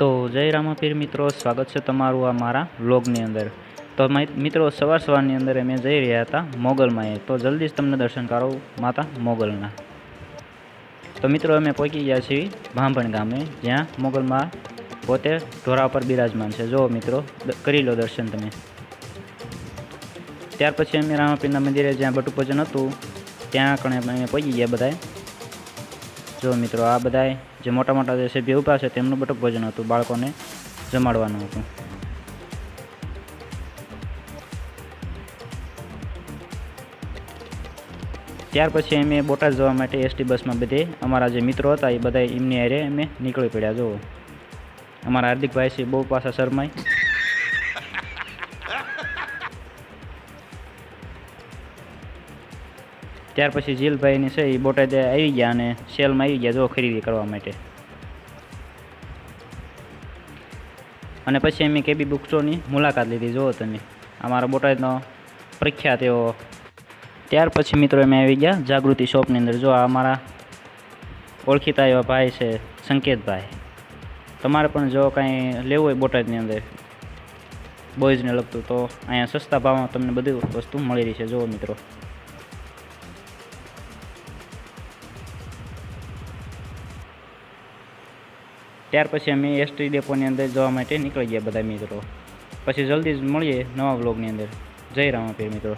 તો જય રામાપીર મિત્રો, સ્વાગત છે તમારું આ મારા વ્લોગની અંદર. તો મિત્રો, સવાર સવારની અંદર અમે જઈ રહ્યા હતા મોગલમાં તો જલ્દી જ તમને દર્શન કરાવું માતા મોગલના. તો મિત્રો, અમે પહોંચી ગયા છીએ ભાંભણ ગામે, જ્યાં મોગલમાં પોતે ઢોરા પર બિરાજમાન છે. જો મિત્રો કરી લો દર્શન તમે. ત્યાર પછી અમે રામાપીરના મંદિરે જ્યાં બટુ પૂજન હતું, ત્યાં કણે અમે પહોંચી ગયા બધાએ. જો મિત્રો આ બધાએ જે મોટા મોટા જે સભ્ય ઊભા છે, તેમનું બટુક ભોજન હતું, બાળકોને જમાડવાનું હતું. ત્યાર પછી અમે બોટાદ જવા માટે એસટી બસમાં બધે અમારા જે મિત્રો હતા, એ બધા એમની હારે અમે નીકળી પડ્યા જોવો અમારા હાર્દિકભાઈ છે, બહુ પાછા શરમાય. ત્યાર પછી જીલભાઈની છે એ બોટાદે આવી ગયા અને સેલમાં આવી ગયા જો ખરીદી કરવા માટે. અને પછી અમે કેબી બુક સ્ટોરની મુલાકાત લીધી, જુઓ તમે. અમારા બોટાદનો પ્રખ્યાત એવો. ત્યાર પછી મિત્રો અમે આવી ગયા જાગૃતિ શોપની અંદર. જો અમારા ઓળખીતા એવા ભાઈ છે, સંકેતભાઈ. તમારે પણ જો કાંઈ લેવું હોય બોટાદની અંદર બોયઝને લગતું, તો અહીંયા સસ્તા ભાવમાં તમને બધી વસ્તુ મળી રહી છે. જુઓ મિત્રો. ત્યાર પછી અમે એસટી ડેપોની અંદર જવા માટે નીકળી ગયા બધા મિત્રો. પછી જલ્દી જ મળીએ નવા વ્લોગની અંદર. જય રામાપીર મિત્રો.